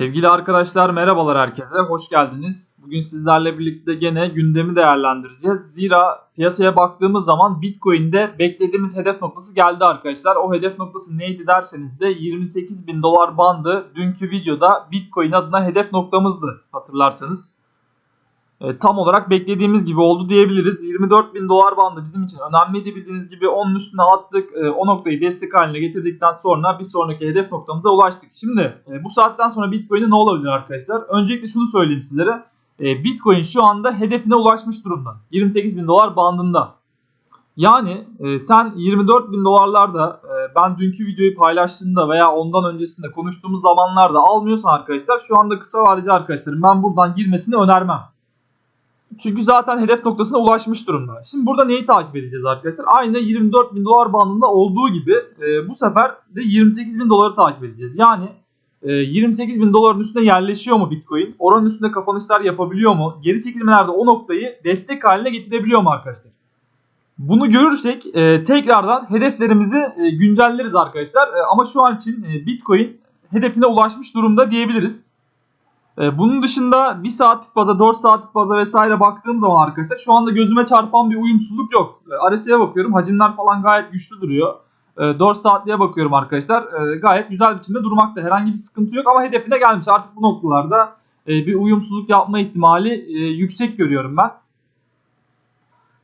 Sevgili arkadaşlar merhabalar herkese, hoş geldiniz. Bugün sizlerle birlikte gene gündemi değerlendireceğiz. Zira piyasaya baktığımız zaman Bitcoin'de beklediğimiz hedef noktası geldi arkadaşlar. O hedef noktası neydi derseniz de 28 bin dolar bandı dünkü videoda Bitcoin adına hedef noktamızdı hatırlarsanız. E, tam olarak beklediğimiz gibi oldu diyebiliriz. 24 bin dolar bandı bizim için önemliydi bildiğiniz gibi. Onun üstüne attık. E, o noktayı destek haline getirdikten sonra bir sonraki hedef noktamıza ulaştık. Şimdi e, bu saatten sonra Bitcoin'e ne olabilir arkadaşlar? Öncelikle şunu söyleyeyim sizlere. E, Bitcoin şu anda hedefine ulaşmış durumda. 28 bin dolar bandında. Yani e, sen 24 bin dolarlarda e, ben dünkü videoyu paylaştığımda veya ondan öncesinde konuştuğumuz zamanlarda almıyorsan arkadaşlar şu anda kısa vadeci arkadaşlarım ben buradan girmesini önermem. Çünkü zaten hedef noktasına ulaşmış durumda. Şimdi burada neyi takip edeceğiz arkadaşlar? Aynı 24 bin dolar bandında olduğu gibi e, bu sefer de 28 bin doları takip edeceğiz. Yani e, 28 bin doların üstüne yerleşiyor mu Bitcoin? Oranın üstünde kapanışlar yapabiliyor mu? Geri çekilmelerde o noktayı destek haline getirebiliyor mu arkadaşlar? Bunu görürsek e, tekrardan hedeflerimizi e, güncelleriz arkadaşlar. E, ama şu an için e, Bitcoin hedefine ulaşmış durumda diyebiliriz. Ee, bunun dışında 1 saatlik baza, 4 saatlik baza vesaire baktığım zaman arkadaşlar şu anda gözüme çarpan bir uyumsuzluk yok. Ee, RSI'ye bakıyorum hacimler falan gayet güçlü duruyor. 4 ee, saatliğe bakıyorum arkadaşlar gayet güzel biçimde durmakta. Herhangi bir sıkıntı yok ama hedefine gelmiş. Artık bu noktalarda e, bir uyumsuzluk yapma ihtimali e, yüksek görüyorum ben.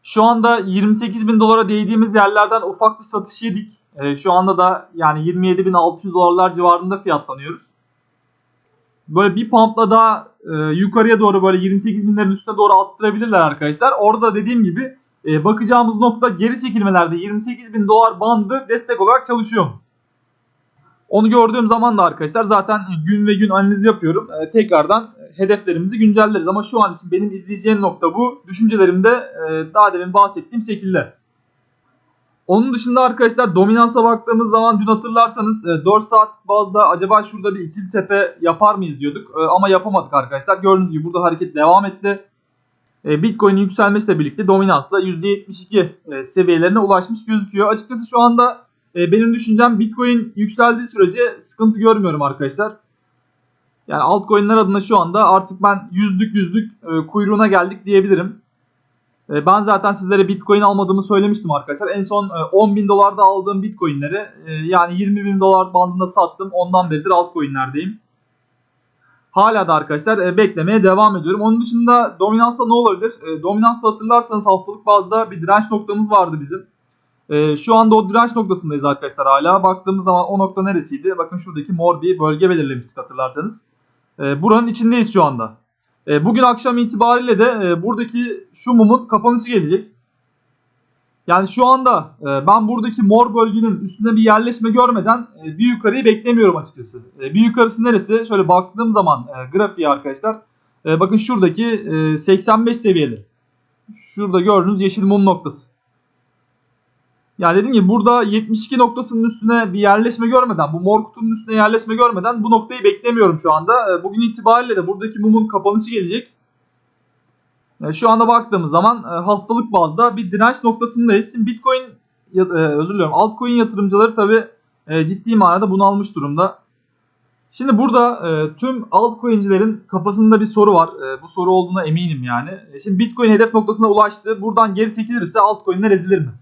Şu anda 28 bin dolara değdiğimiz yerlerden ufak bir satış yedik. Şu anda da yani 27.600 dolarlar civarında fiyatlanıyoruz böyle bir pumpla daha e, yukarıya doğru böyle 28 binlerin üstüne doğru attırabilirler arkadaşlar. Orada dediğim gibi e, bakacağımız nokta geri çekilmelerde 28 bin dolar bandı destek olarak çalışıyor? Onu gördüğüm zaman da arkadaşlar zaten gün ve gün analiz yapıyorum. E, tekrardan hedeflerimizi güncelleriz ama şu an için benim izleyeceğim nokta bu. Düşüncelerim de e, daha demin bahsettiğim şekilde. Onun dışında arkadaşlar dominansa baktığımız zaman dün hatırlarsanız 4 e, saat bazda acaba şurada bir ikili tepe yapar mıyız diyorduk. E, ama yapamadık arkadaşlar. Gördüğünüz gibi burada hareket devam etti. E, Bitcoin'in yükselmesiyle birlikte dominans da %72 seviyelerine ulaşmış gözüküyor. Açıkçası şu anda benim düşüncem Bitcoin yükseldiği sürece sıkıntı görmüyorum arkadaşlar. Yani altcoin'ler adına şu anda artık ben yüzlük yüzlük kuyruğuna geldik diyebilirim. E, ben zaten sizlere Bitcoin almadığımı söylemiştim arkadaşlar. En son 10 e, bin dolarda aldığım Bitcoin'leri e, yani 20 bin dolar bandında sattım. Ondan beridir altcoin'lerdeyim. Hala da arkadaşlar beklemeye devam ediyorum. Onun dışında dominansta ne olabilir? Dominansta hatırlarsanız haftalık bazda bir direnç noktamız vardı bizim. Şu anda o direnç noktasındayız arkadaşlar hala. Baktığımız zaman o nokta neresiydi? Bakın şuradaki mor bir bölge belirlemiştik hatırlarsanız. Buranın içindeyiz şu anda. E, bugün akşam itibariyle de e, buradaki şu mumun kapanışı gelecek. Yani şu anda e, ben buradaki mor bölgenin üstünde bir yerleşme görmeden e, bir yukarıyı beklemiyorum açıkçası. E, bir yukarısı neresi? Şöyle baktığım zaman e, grafiği arkadaşlar. E, bakın şuradaki e, 85 seviyeleri. Şurada gördüğünüz yeşil mum noktası. Yani dediğim gibi burada 72 noktasının üstüne bir yerleşme görmeden, bu mor kutunun üstüne yerleşme görmeden bu noktayı beklemiyorum şu anda. E, bugün itibariyle de buradaki mumun kapanışı gelecek. E, şu anda baktığımız zaman e, haftalık bazda bir direnç noktasındayız. Şimdi Bitcoin, özür diliyorum, altcoin yatırımcıları tabi ciddi manada bunu almış durumda. Şimdi burada tüm altcoin'cilerin kafasında bir soru var. bu soru olduğuna eminim yani. şimdi Bitcoin hedef noktasına ulaştı. Buradan geri çekilirse altcoin'ler ezilir mi?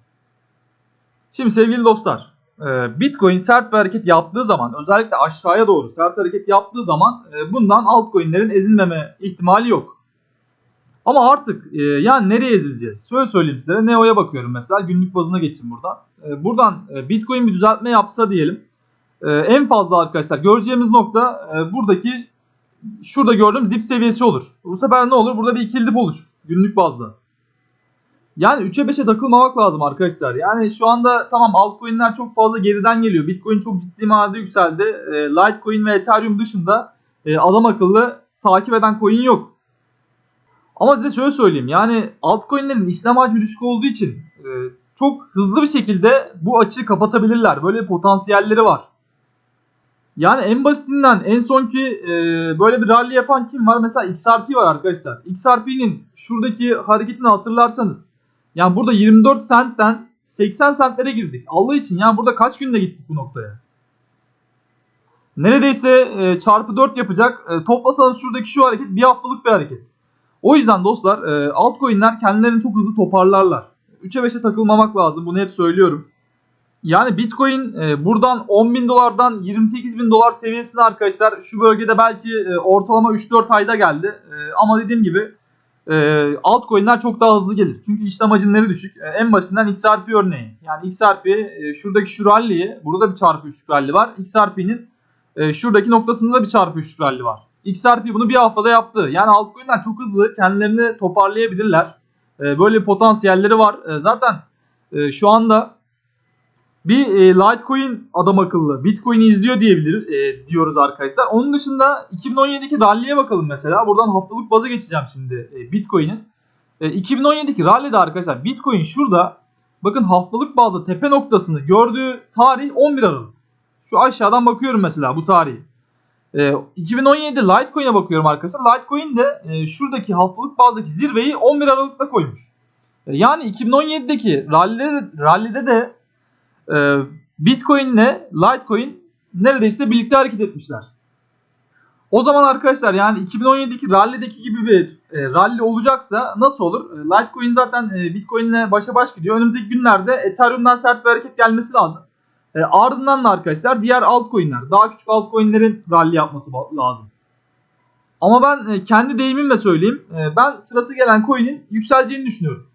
Şimdi sevgili dostlar e, Bitcoin sert bir hareket yaptığı zaman özellikle aşağıya doğru sert hareket yaptığı zaman e, bundan altcoin'lerin ezilmeme ihtimali yok. Ama artık e, yani nereye ezileceğiz? Şöyle söyleyeyim size. Neo'ya bakıyorum mesela. Günlük bazına geçin buradan. Buradan Bitcoin bir düzeltme yapsa diyelim. En fazla arkadaşlar göreceğimiz nokta buradaki şurada gördüğüm dip seviyesi olur. Bu sefer ne olur? Burada bir ikili dip oluşur. Günlük bazda. Yani 3'e 5'e takılmamak lazım arkadaşlar. Yani şu anda tamam altcoin'ler çok fazla geriden geliyor. Bitcoin çok ciddi manada yükseldi. E, Litecoin ve Ethereum dışında e, adam akıllı takip eden coin yok. Ama size şöyle söyleyeyim. Yani altcoin'lerin işlem hacmi düşük olduğu için e, çok hızlı bir şekilde bu açığı kapatabilirler. Böyle potansiyelleri var. Yani en basitinden en sonki e, böyle bir rally yapan kim var? Mesela XRP var arkadaşlar. XRP'nin şuradaki hareketini hatırlarsanız yani burada 24 centten 80 centlere girdik. Allah için yani burada kaç günde gittik bu noktaya? Neredeyse e, çarpı 4 yapacak. E, toplasanız şuradaki şu hareket bir haftalık bir hareket. O yüzden dostlar e, altcoin'ler kendilerini çok hızlı toparlarlar. 3'e 5'e takılmamak lazım. Bunu hep söylüyorum. Yani Bitcoin e, buradan 10 bin dolardan 28 bin dolar seviyesine arkadaşlar şu bölgede belki e, ortalama 3-4 ayda geldi. E, ama dediğim gibi e, altcoin'ler çok daha hızlı gelir. Çünkü işlem hacimleri düşük. E, en basitinden XRP örneği. Yani XRP e, şuradaki şu rally'yi burada bir çarpı 3 rally var. XRP'nin e, şuradaki noktasında da bir çarpı 3 rally var. XRP bunu bir haftada yaptı. Yani altcoin'ler çok hızlı kendilerini toparlayabilirler. E, böyle potansiyelleri var. E, zaten e, şu anda bir e, Litecoin adam akıllı Bitcoin'i izliyor diyebilir e, diyoruz arkadaşlar. Onun dışında 2017'deki rally'e bakalım mesela. Buradan haftalık baza geçeceğim şimdi e, Bitcoin'in. E, 2017'deki rally'de arkadaşlar Bitcoin şurada bakın haftalık bazda tepe noktasını gördüğü tarih 11 Aralık. Şu aşağıdan bakıyorum mesela bu tarihi. E, 2017 Litecoin'e bakıyorum arkadaşlar. Litecoin de e, şuradaki haftalık bazdaki zirveyi 11 Aralık'ta koymuş. E, yani 2017'deki rally'de, rally'de de e, Bitcoin ile Litecoin neredeyse birlikte hareket etmişler. O zaman arkadaşlar yani 2017'deki rally'deki gibi bir e, rally olacaksa nasıl olur? E, Litecoin zaten e, Bitcoin ile başa baş gidiyor. Önümüzdeki günlerde Ethereum'dan sert bir hareket gelmesi lazım. E, ardından da arkadaşlar diğer altcoin'ler, daha küçük altcoin'lerin rally yapması lazım. Ama ben e, kendi deyimimle söyleyeyim. E, ben sırası gelen coin'in yükseleceğini düşünüyorum.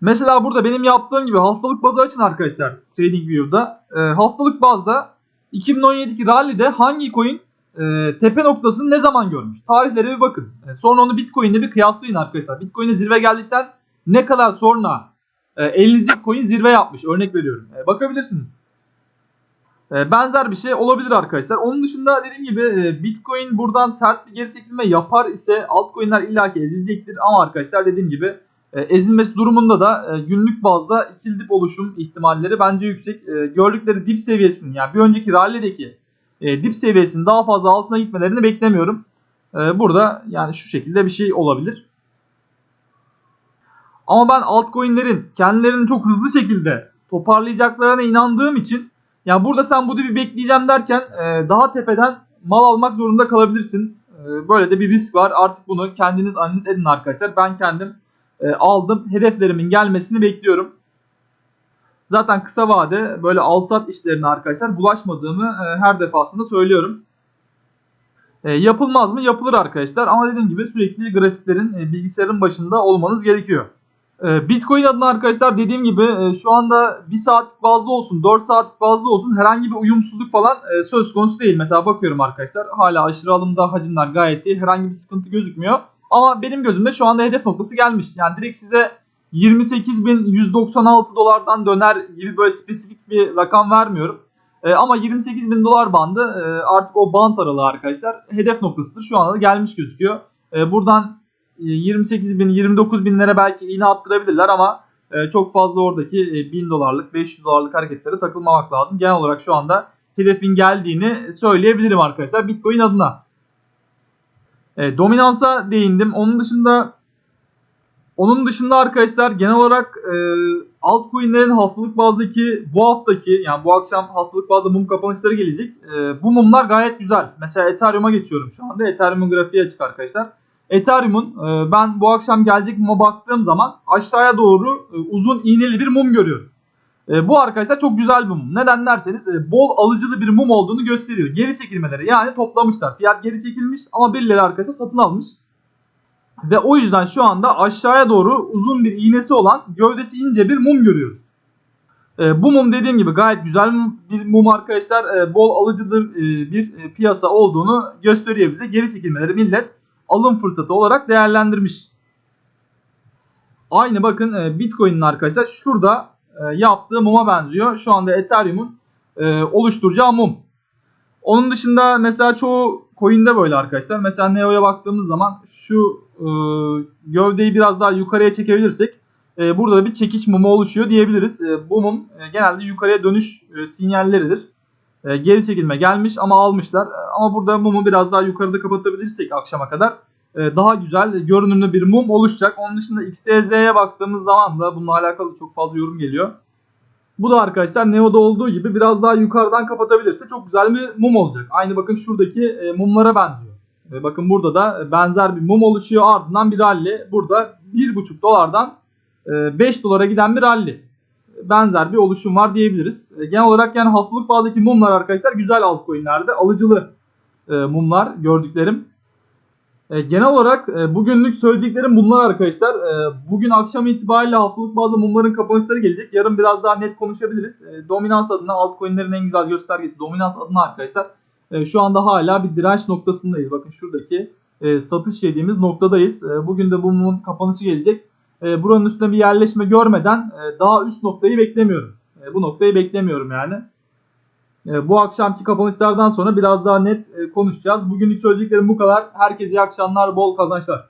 Mesela burada benim yaptığım gibi haftalık bazı açın arkadaşlar TradingView'da. E, haftalık bazda 2017'deki rally'de hangi coin e, tepe noktasını ne zaman görmüş? Tarihlere bir bakın. E, sonra onu Bitcoin'le bir kıyaslayın arkadaşlar. Bitcoin'e zirve geldikten ne kadar sonra e, elinizdeki coin zirve yapmış. Örnek veriyorum. E, bakabilirsiniz. E, benzer bir şey olabilir arkadaşlar. Onun dışında dediğim gibi e, Bitcoin buradan sert bir geri çekilme yapar ise altcoin'ler illaki ezilecektir. Ama arkadaşlar dediğim gibi ezilmesi durumunda da e, günlük bazda ikili dip oluşum ihtimalleri bence yüksek. E, gördükleri dip seviyesinin yani bir önceki rally'deki e, dip seviyesinin daha fazla altına gitmelerini beklemiyorum. E, burada yani şu şekilde bir şey olabilir. Ama ben altcoin'lerin kendilerini çok hızlı şekilde toparlayacaklarına inandığım için yani burada sen bu dibi bekleyeceğim derken e, daha tepeden mal almak zorunda kalabilirsin. E, böyle de bir risk var. Artık bunu kendiniz analiz edin arkadaşlar. Ben kendim e, aldım. Hedeflerimin gelmesini bekliyorum. Zaten kısa vade böyle alsat işlerine arkadaşlar bulaşmadığımı e, her defasında söylüyorum. E, yapılmaz mı? Yapılır arkadaşlar. Ama dediğim gibi sürekli grafiklerin e, bilgisayarın başında olmanız gerekiyor. E, Bitcoin adına arkadaşlar dediğim gibi e, şu anda 1 saat bazlı olsun 4 saat bazlı olsun herhangi bir uyumsuzluk falan e, söz konusu değil. Mesela bakıyorum arkadaşlar hala aşırı alımda hacimler gayet iyi. Herhangi bir sıkıntı gözükmüyor. Ama benim gözümde şu anda hedef noktası gelmiş. Yani direkt size 28.196 dolardan döner gibi böyle spesifik bir rakam vermiyorum. E, ama 28.000 dolar bandı e, artık o band aralığı arkadaşlar hedef noktasıdır. Şu anda da gelmiş gözüküyor. E, buradan 28.000 29.000'lere belki iğne attırabilirler ama e, çok fazla oradaki e, 1000 dolarlık 500 dolarlık hareketlere takılmamak lazım. Genel olarak şu anda hedefin geldiğini söyleyebilirim arkadaşlar Bitcoin adına. E, dominansa değindim. Onun dışında onun dışında arkadaşlar genel olarak e, altcoin'lerin haftalık bazdaki bu haftaki yani bu akşam haftalık bazda mum kapanışları gelecek. E, bu mumlar gayet güzel. Mesela Ethereum'a geçiyorum şu anda. Ethereum'un grafiği açık arkadaşlar. Ethereum'un e, ben bu akşam gelecek muma baktığım zaman aşağıya doğru e, uzun iğneli bir mum görüyorum. E, bu arkadaşlar çok güzel bir mum. Neden derseniz e, bol alıcılı bir mum olduğunu gösteriyor. Geri çekilmeleri yani toplamışlar. Fiyat geri çekilmiş ama birileri arkadaşlar satın almış. Ve o yüzden şu anda aşağıya doğru uzun bir iğnesi olan gövdesi ince bir mum görüyoruz. E, bu mum dediğim gibi gayet güzel bir mum arkadaşlar. E, bol alıcılı e, bir e, piyasa olduğunu gösteriyor bize. Geri çekilmeleri millet alım fırsatı olarak değerlendirmiş. Aynı bakın e, Bitcoin'in arkadaşlar şurada yaptığı muma benziyor. Şu anda Ethereum'un e, oluşturacağı mum. Onun dışında mesela çoğu coin'de böyle arkadaşlar. Mesela Neo'ya baktığımız zaman şu e, gövdeyi biraz daha yukarıya çekebilirsek e, burada bir çekiç mumu oluşuyor diyebiliriz. E, bu mum e, genelde yukarıya dönüş e, sinyalleridir. E, geri çekilme gelmiş ama almışlar. E, ama burada mumu biraz daha yukarıda kapatabilirsek akşama kadar e, daha güzel görünümlü bir mum oluşacak. Onun dışında XTZ'ye baktığımız zaman da bununla alakalı çok fazla yorum geliyor. Bu da arkadaşlar Neo'da olduğu gibi biraz daha yukarıdan kapatabilirse çok güzel bir mum olacak. Aynı bakın şuradaki e, mumlara benziyor. E, bakın burada da benzer bir mum oluşuyor. Ardından bir rally. Burada 1,5 dolardan e, 5 dolara giden bir rally. Benzer bir oluşum var diyebiliriz. E, genel olarak yani haftalık bazdaki mumlar arkadaşlar güzel altcoin'lerde. Alıcılı e, mumlar gördüklerim. E, genel olarak e, bugünlük söyleyeceklerim bunlar arkadaşlar. E, bugün akşam itibariyle haftalık bazı mumların kapanışları gelecek. Yarın biraz daha net konuşabiliriz. E, dominans adına altcoin'lerin en güzel göstergesi dominans adına arkadaşlar. E, şu anda hala bir direnç noktasındayız. Bakın şuradaki e, satış yediğimiz noktadayız. E, bugün de bu mumun kapanışı gelecek. E, buranın üstüne bir yerleşme görmeden e, daha üst noktayı beklemiyorum. E, bu noktayı beklemiyorum yani. E, bu akşamki kapanışlardan sonra biraz daha net e, konuşacağız. Bugünlük söyleyeceklerim bu kadar. Herkese iyi akşamlar, bol kazançlar.